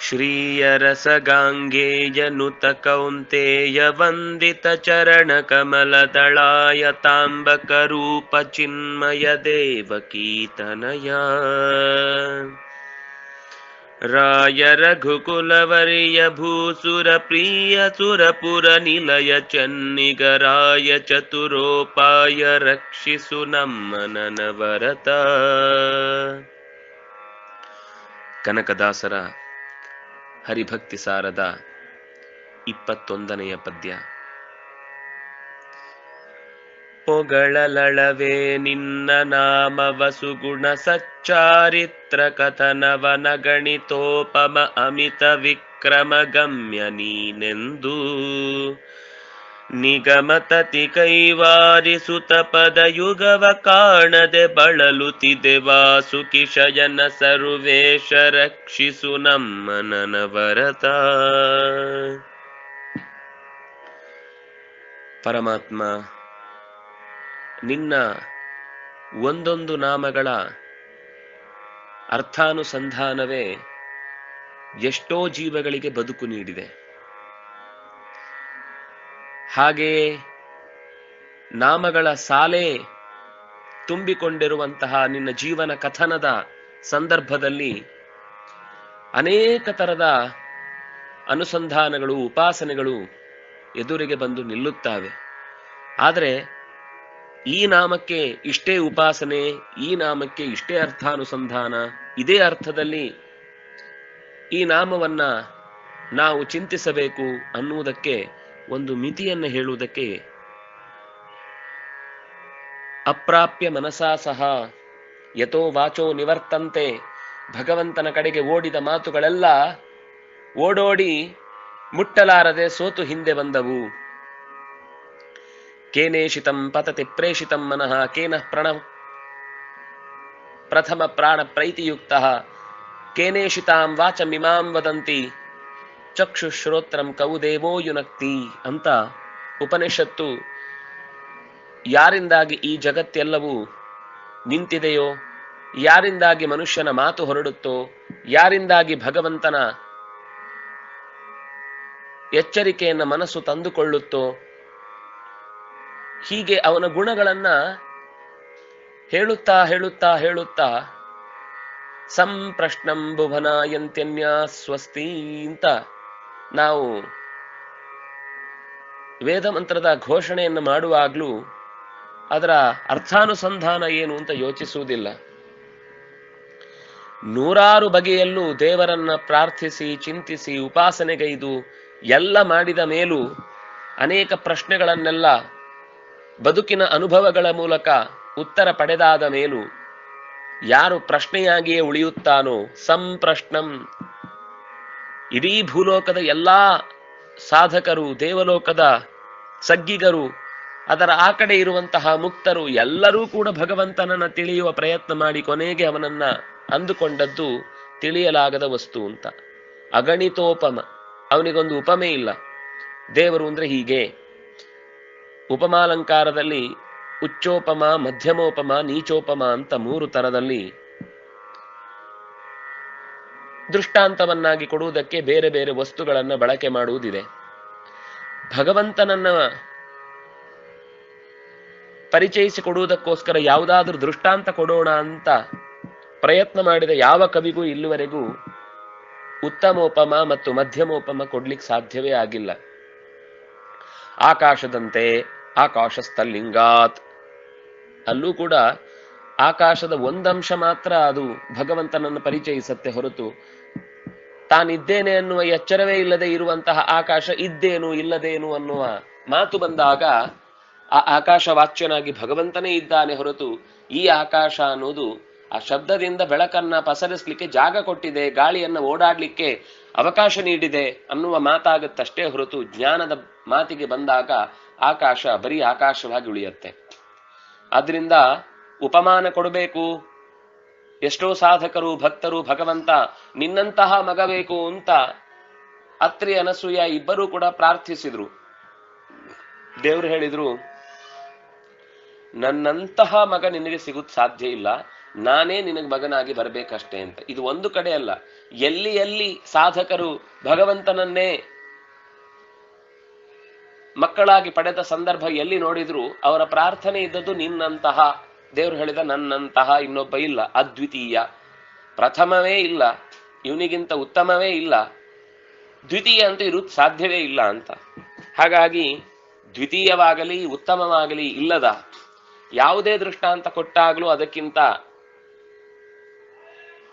श्रीयरसगाङ्गेयनुत कौन्तेय वन्दितचरणकमलतलाय ताम्बकरूपचिन्मय देवकीतनया రాయ రఘుకులవర్య భూసుర ప్రియ సురపుర నిలయ చన్నిగ రాయ చతురోపాయ రక్షిసు నమ్మనవరత కనకదాసర హరిభక్తి సారద ఇప్పత్తొందనయ పద్య. ಪೊಗಳಲಳವೇ ನಿನ್ನ ನಾಮವ ಸುಗುಣ ಸಚ್ಚಾರಿತ್ರ ಕಥನವನ ಗಣಿತೋಪಮ ಅಮಿತ ವಿಕ್ರಮ ಗಮ್ಯ ನೀನೆಂದು ನಿಗಮತತಿ ಕೈವಾರಿಸುತ ಪದಯುಗವ ಕಾಣದೆ ಬಳಲುತಿದೆ ವಾಸುಕಿ ಶಯನ ಸರ್ವೇಶ ರಕ್ಷಿಸು ನಮ್ಮ ನನವರತ ಪರಮಾತ್ಮ ನಿನ್ನ ಒಂದೊಂದು ನಾಮಗಳ ಅರ್ಥಾನುಸಂಧಾನವೇ ಎಷ್ಟೋ ಜೀವಗಳಿಗೆ ಬದುಕು ನೀಡಿದೆ. ಹಾಗೆಯೇ ನಾಮಗಳ ಸಾಲೆ ತುಂಬಿಕೊಂಡಿರುವಂತಹ ನಿನ್ನ ಜೀವನ ಕಥನದ ಸಂದರ್ಭದಲ್ಲಿ ಅನೇಕ ತರದ ಅನುಸಂಧಾನಗಳು, ಉಪಾಸನೆಗಳು ಎದುರಿಗೆ ಬಂದು ನಿಲ್ಲುತ್ತವೆ. ಆದರೆ ಈ ನಾಮಕ್ಕೆ ಇಷ್ಟೇ ಉಪಾಸನೆ, ಈ ನಾಮಕ್ಕೆ ಇಷ್ಟೇ ಅರ್ಥಾನುಸಂಧಾನ, ಇದೇ ಅರ್ಥದಲ್ಲಿ ಈ ನಾಮವನ್ನ ನಾವು ಚಿಂತಿಸಬೇಕು ಅನ್ನುವುದಕ್ಕೆ ಒಂದು ಮಿತಿಯನ್ನು ಹೇಳುವುದಕ್ಕೆ ಅಪ್ರಾಪ್ಯ ಮನಸಾ ಸಹ ಯಥೋ ವಾಚೋ ನಿವರ್ತಂತೆ ಭಗವಂತನ ಕಡೆಗೆ ಓಡಿದ ಮಾತುಗಳೆಲ್ಲ ಓಡೋಡಿ ಮುಟ್ಟಲಾರದೆ ಸೋತು ಹಿಂದೆ ಬಂದವು. ಕೇನೇಷಿತಂ ಪತತಿ ಪ್ರೇಷಿತಂ ಮನಃ ಕೇನ ಪ್ರಣ ಪ್ರಥಮ ಪ್ರಾಣ ಪ್ರೈತಿಯುಕ್ತ ಕೇನೇಷಿತಾಂ ವಾಚಮಿಮಾಂ ವದಂತಿ ಚಕ್ಷುಶ್ರೋತ್ರಂ ಕೌದೇವೋ ಯುನಕ್ತಿ ಅಂತ ಉಪನಿಷತ್ತು, ಯಾರಿಂದಾಗಿ ಈ ಜಗತ್ತೆಲ್ಲವೂ ನಿಂತಿದೆಯೋ, ಯಾರಿಂದಾಗಿ ಮನುಷ್ಯನ ಮಾತು ಹೊರಡುತ್ತೋ, ಯಾರಿಂದಾಗಿ ಭಗವಂತನ ಎಚ್ಚರಿಕೆಯನ್ನು ಮನಸ್ಸು ತಂದುಕೊಳ್ಳುತ್ತೋ ಹೀಗೆ ಅವನ ಗುಣಗಳನ್ನ ಹೇಳುತ್ತಾ ಹೇಳುತ್ತಾ ಹೇಳುತ್ತಾ, ಸಂಪ್ರಶ್ನಂ ಭುವನಾಯಂತ್ಯನ್ಯ ಸ್ವಸ್ತಿ ಅಂತ ನಾವು ವೇದ ಮಂತ್ರದ ಘೋಷಣೆಯನ್ನು ಮಾಡುವಾಗ್ಲೂ ಅದರ ಅರ್ಥಾನುಸಂಧಾನ ಏನು ಅಂತ ಯೋಚಿಸುವುದಿಲ್ಲ. ನೂರಾರು ಬಗೆಯಲ್ಲೂ ದೇವರನ್ನ ಪ್ರಾರ್ಥಿಸಿ, ಚಿಂತಿಸಿ, ಉಪಾಸನೆಗೈದು ಎಲ್ಲ ಮಾಡಿದ ಮೇಲೂ ಅನೇಕ ಪ್ರಶ್ನೆಗಳನ್ನೆಲ್ಲ ಬದುಕಿನ ಅನುಭವಗಳ ಮೂಲಕ ಉತ್ತರ ಪಡೆದಾದ ಮೇಲೂ ಯಾರು ಪ್ರಶ್ನೆಯಾಗಿಯೇ ಉಳಿಯುತ್ತಾನೋ ಸಂಪ್ರಶ್ನಂ. ಇಡೀ ಭೂಲೋಕದ ಎಲ್ಲಾ ಸಾಧಕರು, ದೇವಲೋಕದ ಸಗ್ಗಿಗರು ಅದರ ಆ ಕಡೆ ಇರುವಂತಹ ಮುಕ್ತರು ಎಲ್ಲರೂ ಕೂಡ ಭಗವಂತನನ್ನ ತಿಳಿಯುವ ಪ್ರಯತ್ನ ಮಾಡಿ ಕೊನೆಗೆ ಅವನನ್ನ ಅಂದುಕೊಂಡದ್ದು ತಿಳಿಯಲಾಗದ ವಸ್ತು ಅಂತ. ಅಗಣಿತೋಪಮ. ಅವನಿಗೊಂದು ಉಪಮೆ ಇಲ್ಲ. ದೇವರು ಅಂದ್ರೆ ಹೀಗೆ. ಉಪಮಾಲಂಕಾರದಲ್ಲಿ ಉಚ್ಚೋಪಮ, ಮಧ್ಯಮೋಪಮ, ನೀಚೋಪಮ ಅಂತ ಮೂರು ತರದಲ್ಲಿ ದೃಷ್ಟಾಂತವನ್ನಾಗಿ ಕೊಡುವುದಕ್ಕೆ ಬೇರೆ ಬೇರೆ ವಸ್ತುಗಳನ್ನು ಬಳಕೆ ಮಾಡುವುದಿದೆ. ಭಗವಂತನನ್ನ ಪರಿಚಯಿಸಿಕೊಡುವುದಕ್ಕೋಸ್ಕರ ಯಾವುದಾದ್ರೂ ದೃಷ್ಟಾಂತ ಕೊಡೋಣ ಅಂತ ಪ್ರಯತ್ನ ಮಾಡಿದ ಯಾವ ಕವಿಗೂ ಇಲ್ಲಿವರೆಗೂ ಉತ್ತಮೋಪಮ ಮತ್ತು ಮಧ್ಯಮೋಪಮ ಕೊಡ್ಲಿಕ್ಕೆ ಸಾಧ್ಯವೇ ಆಗಿಲ್ಲ. ಆಕಾಶದಂತೆ ಆಕಾಶಸ್ಥಲಿಂಗಾತ್ ಅಲ್ಲೂ ಕೂಡ ಆಕಾಶದ ಒಂದಂಶ ಮಾತ್ರ ಅದು ಭಗವಂತನನ್ನು ಪರಿಚಯಿಸತ್ತೆ ಹೊರತು ತಾನಿದ್ದೇನೆ ಅನ್ನುವ ಎಚ್ಚರವೇ ಇಲ್ಲದೆ ಇರುವಂತಹ ಆಕಾಶ ಇದ್ದೇನು ಇಲ್ಲದೇನು ಅನ್ನುವ ಮಾತು ಬಂದಾಗ ಆ ಆಕಾಶ ವಾಚ್ಯನಾಗಿ ಭಗವಂತನೇ ಇದ್ದಾನೆ ಹೊರತು ಈ ಆಕಾಶ ಅನ್ನೋದು ಆ ಶಬ್ದದಿಂದ ಬೆಳಕನ್ನ ಪಸರಿಸ್ಲಿಕ್ಕೆ ಜಾಗ ಕೊಟ್ಟಿದೆ, ಗಾಳಿಯನ್ನ ಓಡಾಡ್ಲಿಕ್ಕೆ ಅವಕಾಶ ನೀಡಿದೆ ಅನ್ನುವ ಮಾತಾಗುತ್ತಷ್ಟೇ ಹೊರತು ಜ್ಞಾನದ ಮಾತಿಗೆ ಬಂದಾಗ ಆಕಾಶ, ಬರೀ ಆಕಾಶವಾಗಿ ಉಳಿಯತ್ತೆ. ಆದ್ರಿಂದ ಉಪಮಾನ ಕೊಡಬೇಕು. ಎಷ್ಟೋ ಸಾಧಕರು, ಭಕ್ತರು, ಭಗವಂತ, ನಿನ್ನಂತಹ ಮಗ ಬೇಕು ಅಂತ ಅತ್ರಿ ಅನಸೂಯ ಇಬ್ಬರೂ ಕೂಡ ಪ್ರಾರ್ಥಿಸಿದ್ರು. ದೇವ್ರು ಹೇಳಿದ್ರು, ನನ್ನಂತಹ ಮಗ ನಿನಗೆ ಸಿಗುತ್ ಸಾಧ್ಯ ಇಲ್ಲ. ನಾನೇ ನಿನಗೆ ಮಗನಾಗಿ ಬರಬೇಕಷ್ಟೇ ಅಂತ. ಇದು ಒಂದು ಕಡೆ ಅಲ್ಲ. ಎಲ್ಲಿ ಎಲ್ಲಿ ಸಾಧಕರು ಭಗವಂತನನ್ನೇ ಮಕ್ಕಳಾಗಿ ಪಡೆದ ಸಂದರ್ಭ ಎಲ್ಲಿ ನೋಡಿದ್ರು ಅವರ ಪ್ರಾರ್ಥನೆ ಇದ್ದದ್ದು ನಿನ್ನಂತಹ, ದೇವರು ಹೇಳಿದ ನನ್ನಂತಹ ಇನ್ನೊಬ್ಬ ಇಲ್ಲ, ಅದ್ವಿತೀಯ. ಪ್ರಥಮವೇ ಇಲ್ಲ, ಇವನಿಗಿಂತ ಉತ್ತಮವೇ ಇಲ್ಲ. ದ್ವಿತೀಯ ಅಂತ ಇರುವುದು ಸಾಧ್ಯವೇ ಇಲ್ಲ ಅಂತ. ಹಾಗಾಗಿ ದ್ವಿತೀಯವಾಗಲಿ, ಉತ್ತಮವಾಗಲಿ ಇಲ್ಲದ, ಯಾವುದೇ ದೃಷ್ಟಾಂತ ಕೊಟ್ಟಾಗಲೂ ಅದಕ್ಕಿಂತ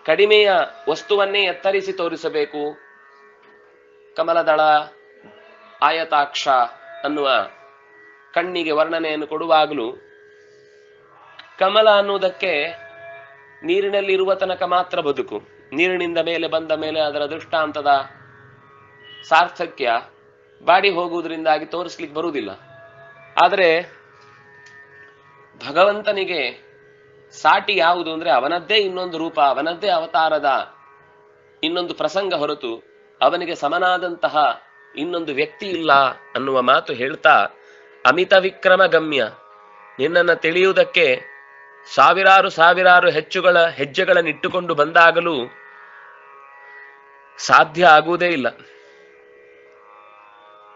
ಕಡಿಮೆಯ ವಸ್ತುವನ್ನೇ ಎತ್ತರಿಸಿ ತೋರಿಸಬೇಕು. ಕಮಲದಳ, ಆಯತಾಕ್ಷ ಅನ್ನುವ ಕಣ್ಣಿಗೆ ವರ್ಣನೆಯನ್ನು ಕೊಡುವಾಗಲೂ ಕಮಲ ಅನ್ನುವುದಕ್ಕೆ ನೀರಿನಲ್ಲಿರುವ ತನಕ ಮಾತ್ರ ಬದುಕು. ನೀರಿನಿಂದ ಮೇಲೆ ಬಂದ ಮೇಲೆ ಅದರ ದೃಷ್ಟಾಂತದ ಸಾರ್ಥಕ್ಯ ಬಾಡಿ ಹೋಗುವುದರಿಂದಾಗಿ ತೋರಿಸ್ಲಿಕ್ಕೆ ಬರುವುದಿಲ್ಲ. ಆದರೆ ಭಗವಂತನಿಗೆ ಸಾಟಿ ಯಾವುದು ಅಂದ್ರೆ ಅವನದ್ದೇ ಇನ್ನೊಂದು ರೂಪ, ಅವನದ್ದೇ ಅವತಾರದ ಇನ್ನೊಂದು ಪ್ರಸಂಗ ಹೊರತು ಅವನಿಗೆ ಸಮನಾದಂತಹ ಇನ್ನೊಂದು ವ್ಯಕ್ತಿ ಇಲ್ಲ ಅನ್ನುವ ಮಾತು ಹೇಳ್ತಾ, ಅಮಿತ ವಿಕ್ರಮ ಗಮ್ಯ, ನಿನ್ನನ್ನ ತಿಳಿಯುವುದಕ್ಕೆ ಸಾವಿರಾರು ಸಾವಿರಾರು ಹೆಚ್ಚುಗಳ ಹೆಜ್ಜೆಗಳನ್ನಿಟ್ಟುಕೊಂಡು ಬಂದಾಗಲೂ ಸಾಧ್ಯ ಆಗುವುದೇ ಇಲ್ಲ.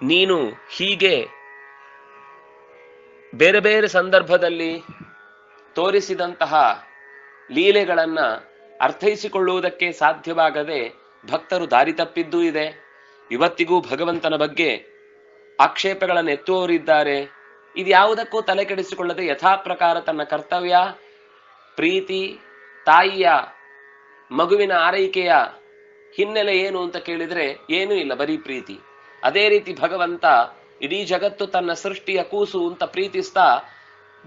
ನೀನು ಹೀಗೆ ಬೇರೆ ಬೇರೆ ಸಂದರ್ಭದಲ್ಲಿ ತೋರಿಸಿದಂತಹ ಲೀಲೆಗಳನ್ನ ಅರ್ಥೈಸಿಕೊಳ್ಳುವುದಕ್ಕೆ ಸಾಧ್ಯವಾಗದೆ ಭಕ್ತರು ದಾರಿ ತಪ್ಪಿದ್ದೂ ಇದೆ. ಇವತ್ತಿಗೂ ಭಗವಂತನ ಬಗ್ಗೆ ಆಕ್ಷೇಪಗಳನ್ನು ಎತ್ತುವವರಿದ್ದಾರೆ. ಇದ್ಯಾವುದಕ್ಕೂ ತಲೆ ಕೆಡಿಸಿಕೊಳ್ಳದೆ ಯಥಾಪ್ರಕಾರ ತನ್ನ ಕರ್ತವ್ಯ, ಪ್ರೀತಿ, ತಾಯಿಯ ಮಗುವಿನ ಆರೈಕೆಯ ಹಿನ್ನೆಲೆ ಏನು ಅಂತ ಕೇಳಿದ್ರೆ ಏನೂ ಇಲ್ಲ, ಬರೀ ಪ್ರೀತಿ. ಅದೇ ರೀತಿ ಭಗವಂತ ಇಡೀ ಜಗತ್ತು ತನ್ನ ಸೃಷ್ಟಿಯ ಕೂಸು ಅಂತ ಪ್ರೀತಿಸ್ತಾ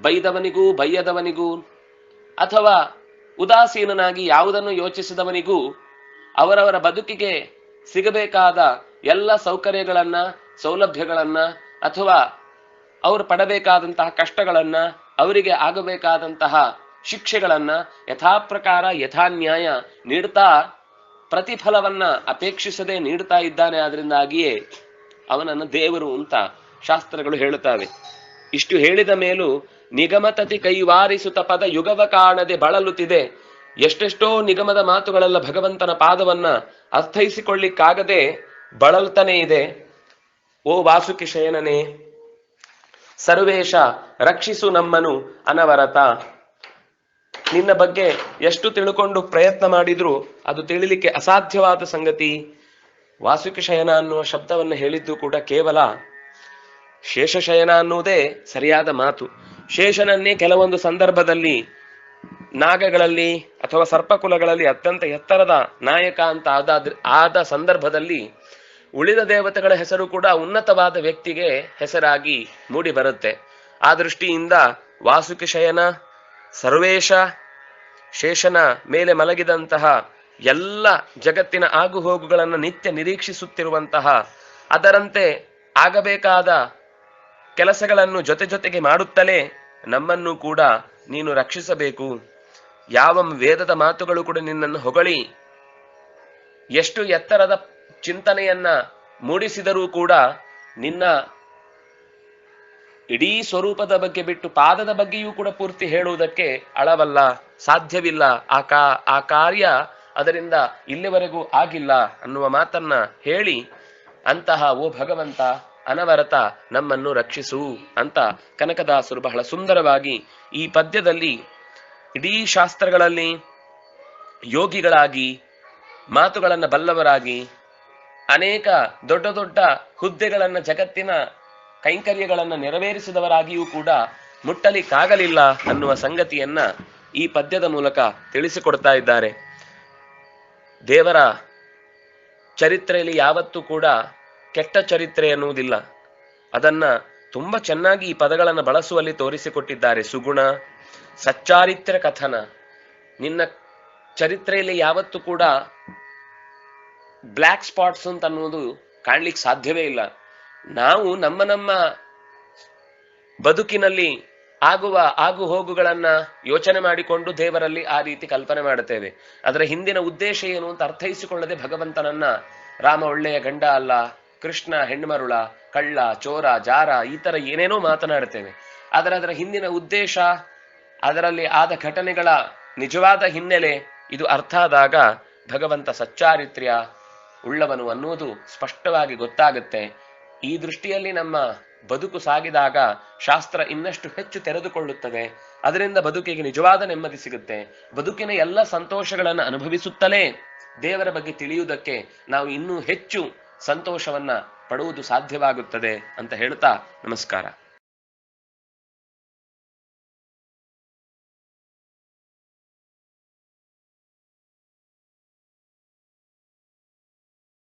ಬೈದವನಿಗೂ, ಬೈಯದವನಿಗೂ, ಅಥವಾ ಉದಾಸೀನನಾಗಿ ಯಾವುದನ್ನು ಯೋಚಿಸಿದವನಿಗೂ ಅವರವರ ಬದುಕಿಗೆ ಸಿಗಬೇಕಾದ ಎಲ್ಲ ಸೌಕರ್ಯಗಳನ್ನ, ಸೌಲಭ್ಯಗಳನ್ನ, ಅಥವಾ ಅವರು ಪಡಬೇಕಾದಂತಹ ಕಷ್ಟಗಳನ್ನ, ಅವರಿಗೆ ಆಗಬೇಕಾದಂತಹ ಶಿಕ್ಷೆಗಳನ್ನ ಯಥಾಪ್ರಕಾರ ಯಥಾ ನ್ಯಾಯ ನೀಡ್ತಾ ಪ್ರತಿಫಲವನ್ನ ಅಪೇಕ್ಷಿಸದೆ ನೀಡ್ತಾ ಇದ್ದಾನೆ ಆದ್ರಿಂದಾಗಿಯೇ ಅವನನ್ನು ದೇವರು ಅಂತ ಶಾಸ್ತ್ರಗಳು ಹೇಳುತ್ತವೆ. ಇಷ್ಟು ಹೇಳಿದ ಮೇಲೂ ನಿಗಮತತಿ ಕೈವಾರಿಸುತ್ತ ಪದ ಯುಗವ ಕಾಣದೆ ಬಳಲುತ್ತಿದೆ. ಎಷ್ಟೆಷ್ಟೋ ನಿಗಮದ ಮಾತುಗಳೆಲ್ಲ ಭಗವಂತನ ಪಾದವನ್ನ ಅರ್ಥೈಸಿಕೊಳ್ಳಿಕ್ಕಾಗದೆ ಬಳಲ್ತಾನೆ ಇದೆ. ಓ ವಾಸುಕಿ ಶಯನನೇ, ಸರ್ವೇಶ ರಕ್ಷಿಸು ನಮ್ಮನು ಅನವರತ. ನಿನ್ನ ಬಗ್ಗೆ ಎಷ್ಟು ತಿಳ್ಕೊಂಡು ಪ್ರಯತ್ನ ಮಾಡಿದ್ರು ಅದು ತಿಳಿಲಿಕ್ಕೆ ಅಸಾಧ್ಯವಾದ ಸಂಗತಿ. ವಾಸುಕಿ ಶಯನ ಅನ್ನುವ ಶಬ್ದವನ್ನು ಹೇಳಿದ್ದು ಕೂಡ ಕೇವಲ ಶೇಷ ಶಯನ ಅನ್ನುವುದೇ ಸರಿಯಾದ ಮಾತು. ಶೇಷನನ್ನೇ ಕೆಲವೊಂದು ಸಂದರ್ಭದಲ್ಲಿ ನಾಗಗಳಲ್ಲಿ ಅಥವಾ ಸರ್ಪಕುಲಗಳಲ್ಲಿ ಅತ್ಯಂತ ಎತ್ತರದ ನಾಯಕ ಅಂತ ಆದ ಆದ ಸಂದರ್ಭದಲ್ಲಿ ಉಳಿದ ದೇವತೆಗಳ ಹೆಸರು ಕೂಡ ಉನ್ನತವಾದ ವ್ಯಕ್ತಿಗೆ ಹೆಸರಾಗಿ ಮೂಡಿ ಬರುತ್ತೆ. ಆ ದೃಷ್ಟಿಯಿಂದ ವಾಸುಕಿ ಶಯನ, ಸರ್ವೇಶ, ಶೇಷನ ಮೇಲೆ ಮಲಗಿದಂತಹ ಎಲ್ಲ ಜಗತ್ತಿನ ಆಗುಹೋಗುಗಳನ್ನು ನಿತ್ಯ ನಿರೀಕ್ಷಿಸುತ್ತಿರುವಂತಹ ಅದರಂತೆ ಆಗಬೇಕಾದ ಕೆಲಸಗಳನ್ನು ಜೊತೆ ಜೊತೆಗೆ ಮಾಡುತ್ತಲೇ ನಮ್ಮನ್ನು ಕೂಡ ನೀನು ರಕ್ಷಿಸಬೇಕು. ಯಾವ ವೇದದ ಮಾತುಗಳು ಕೂಡ ನಿನ್ನನ್ನು ಹೊಗಳಿ. ಎಷ್ಟು ಎತ್ತರದ ಚಿಂತನೆಯನ್ನ ಮೂಡಿಸಿದರೂ ಕೂಡ ನಿನ್ನ ಇಡೀ ಸ್ವರೂಪದ ಬಗ್ಗೆ ಬಿಟ್ಟು ಪಾದದ ಬಗ್ಗೆಯೂ ಕೂಡ ಪೂರ್ತಿ ಹೇಳುವುದಕ್ಕೆ ಅಳವಲ್ಲ, ಸಾಧ್ಯವಿಲ್ಲ. ಆ ಕಾ, ಆ ಕಾರ್ಯ ಅದರಿಂದ ಇಲ್ಲಿವರೆಗೂ ಆಗಿಲ್ಲ ಅನ್ನುವ ಮಾತನ್ನ ಹೇಳಿ ಅಂತಹ ಓ ಭಗವಂತ, ಅನವರತ ನಮ್ಮನ್ನು ರಕ್ಷಿಸು ಅಂತ ಕನಕದಾಸರು ಬಹಳ ಸುಂದರವಾಗಿ ಈ ಪದ್ಯದಲ್ಲಿ ಇಡೀ ಶಾಸ್ತ್ರಗಳಲ್ಲಿ ಯೋಗಿಗಳಾಗಿ, ಮಾತುಗಳನ್ನ ಬಲ್ಲವರಾಗಿ ಅನೇಕ ದೊಡ್ಡ ದೊಡ್ಡ ಹುದ್ದೆಗಳನ್ನ ಜಗತ್ತಿನ ಕೈಂಕರ್ಯಗಳನ್ನ ನೆರವೇರಿಸಿದವರಾಗಿಯೂ ಕೂಡ ಮುಟ್ಟಲಿಕ್ಕಾಗಲಿಲ್ಲ ಅನ್ನುವ ಸಂಗತಿಯನ್ನ ಈ ಪದ್ಯದ ಮೂಲಕ ತಿಳಿಸಿಕೊಡ್ತಾ ಇದ್ದಾರೆ. ದೇವರ ಚರಿತ್ರೆಯಲ್ಲಿ ಯಾವತ್ತೂ ಕೂಡ ಕೆಟ್ಟ ಚರಿತ್ರೆ ಎನ್ನುವುದಿಲ್ಲ. ಅದನ್ನ ತುಂಬಾ ಚೆನ್ನಾಗಿ ಈ ಪದಗಳನ್ನು ಬಳಸುವಲ್ಲಿ ತೋರಿಸಿಕೊಟ್ಟಿದ್ದಾರೆ. ಸುಗುಣ ಸಚ್ಚಾರಿತ್ರ ಕಥನ. ನಿನ್ನ ಚರಿತ್ರೆಯಲ್ಲಿ ಯಾವತ್ತೂ ಕೂಡ ಬ್ಲ್ಯಾಕ್ ಸ್ಪಾಟ್ಸ್ ಅಂತ ಅನ್ನೋದು ಕಾಣ್ಲಿಕ್ಕೆ ಸಾಧ್ಯವೇ ಇಲ್ಲ. ನಾವು ನಮ್ಮ ನಮ್ಮ ಬದುಕಿನಲ್ಲಿ ಆಗುವ ಆಗು ಹೋಗುಗಳನ್ನ ಯೋಚನೆ ಮಾಡಿಕೊಂಡು ದೇವರಲ್ಲಿ ಆ ರೀತಿ ಕಲ್ಪನೆ ಮಾಡುತ್ತೇವೆ. ಅದರ ಹಿಂದಿನ ಉದ್ದೇಶ ಏನು ಅಂತ ಅರ್ಥೈಸಿಕೊಳ್ಳದೆ ಭಗವಂತನನ್ನ ರಾಮ ಒಳ್ಳೆಯ ಗಂಡ ಅಲ್ಲ, ಕೃಷ್ಣ ಹೆಣ್ಮರುಳ, ಕಳ್ಳ, ಚೋರ, ಜಾರ ಈ ತರ ಏನೇನೋ ಮಾತನಾಡುತ್ತೇವೆ. ಆದರೆ ಅದರ ಹಿಂದಿನ ಉದ್ದೇಶ, ಅದರಲ್ಲಿ ಆದ ಘಟನೆಗಳ ನಿಜವಾದ ಹಿನ್ನೆಲೆ ಇದು ಅರ್ಥ ಆದಾಗ ಭಗವಂತ ಸಚ್ಚಾರಿತ್ರ್ಯ ಉಳ್ಳವನು ಅನ್ನುವುದು ಸ್ಪಷ್ಟವಾಗಿ ಗೊತ್ತಾಗುತ್ತೆ. ಈ ದೃಷ್ಟಿಯಲ್ಲಿ ನಮ್ಮ ಬದುಕು ಸಾಗಿದಾಗ ಶಾಸ್ತ್ರ ಇನ್ನಷ್ಟು ಹೆಚ್ಚು ತೆರೆದುಕೊಳ್ಳುತ್ತದೆ. ಅದರಿಂದ ಬದುಕಿಗೆ ನಿಜವಾದ ನೆಮ್ಮದಿ ಸಿಗುತ್ತೆ. ಬದುಕಿನ ಎಲ್ಲ ಸಂತೋಷಗಳನ್ನು ಅನುಭವಿಸುತ್ತಲೇ ದೇವರ ಬಗ್ಗೆ ತಿಳಿಯುವುದಕ್ಕೆ ನಾವು ಇನ್ನೂ ಹೆಚ್ಚು ಸಂತೋಷವನ್ನ ಪಡುವುದು ಸಾಧ್ಯವಾಗುತ್ತದೆ ಅಂತ ಹೇಳ್ತಾ ನಮಸ್ಕಾರ.